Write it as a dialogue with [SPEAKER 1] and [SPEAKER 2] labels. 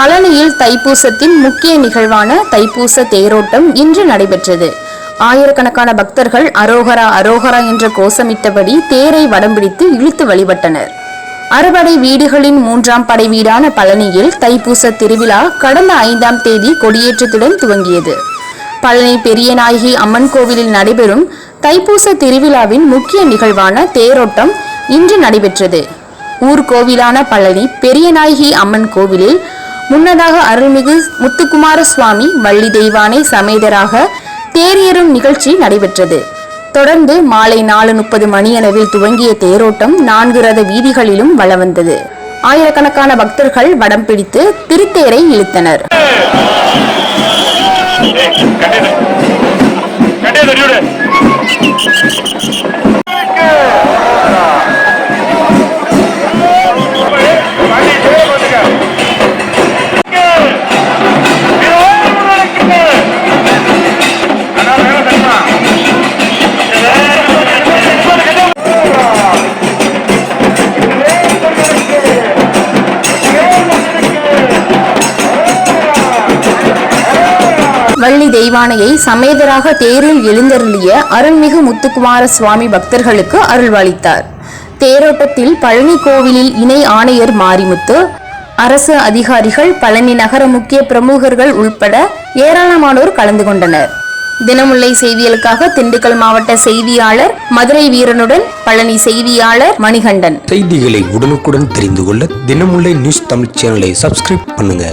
[SPEAKER 1] பழனியில் தைப்பூசத்தின் முக்கிய நிகழ்வான தைப்பூச தேரோட்டம் இன்று நடைபெற்றது. ஆயிரக்கணக்கான பக்தர்கள் அரோகரா அரோகரா என்ற கோஷமிட்டபடி தேரை வடம் பிடித்து இழுத்து வழிபட்டனர். அறுபடை வீடுகளின் மூன்றாம் படை வீடான பழனியில் தைப்பூச திருவிழா கடந்த ஐந்தாம் தேதி கொடியேற்றத்துடன் துவங்கியது. பழனி பெரியநாயகி அம்மன் கோவிலில் நடைபெறும் தைப்பூச திருவிழாவின் முக்கிய நிகழ்வான தேரோட்டம் இன்று நடைபெற்றது. ஊர்கோவிலான பழனி பெரியநாயகி அம்மன் கோவிலில் முன்னதாக அருள்மிகு முத்துக்குமார சுவாமி வள்ளி தெய்வானை சமேதராக தேரேறும் நிகழ்ச்சி நடைபெற்றது. தொடர்ந்து மாலை நாலு முப்பது மணியளவில் துவங்கிய தேரோட்டம் நான்கு ரத வீதிகளிலும் வலம் வந்தது ஆயிரக்கணக்கான பக்தர்கள் வடம் பிடித்து திருத்தேரை இழுத்தனர். வள்ளி தெய்வானையை சமேதராக தேரில் எழுந்தருளிய அருள்மிகு முத்துக்குமார சுவாமி பக்தர்களுக்கு அருள்வளித்தார். தேரோட்டத்தில் பழனி கோவிலில் இணை ஆணையர் மாரிமுத்து அரசு அதிகாரிகள் பழனி நகர முக்கிய பிரமுகர்கள் உள்பட ஏராளமானோர் கலந்து கொண்டனர். தினமுல்லை செய்திகளுக்காக திண்டுக்கல் மாவட்ட செய்தியாளர் மதுரை வீரனுடன் பழனி செய்தியாளர் மணிகண்டன்.
[SPEAKER 2] செய்திகளை உடனுக்குடன் தெரிந்து கொள்ள தினமுல்லை நியூஸ் தமிழ் சேனலை சப்ஸ்கிரைப் பண்ணுங்க.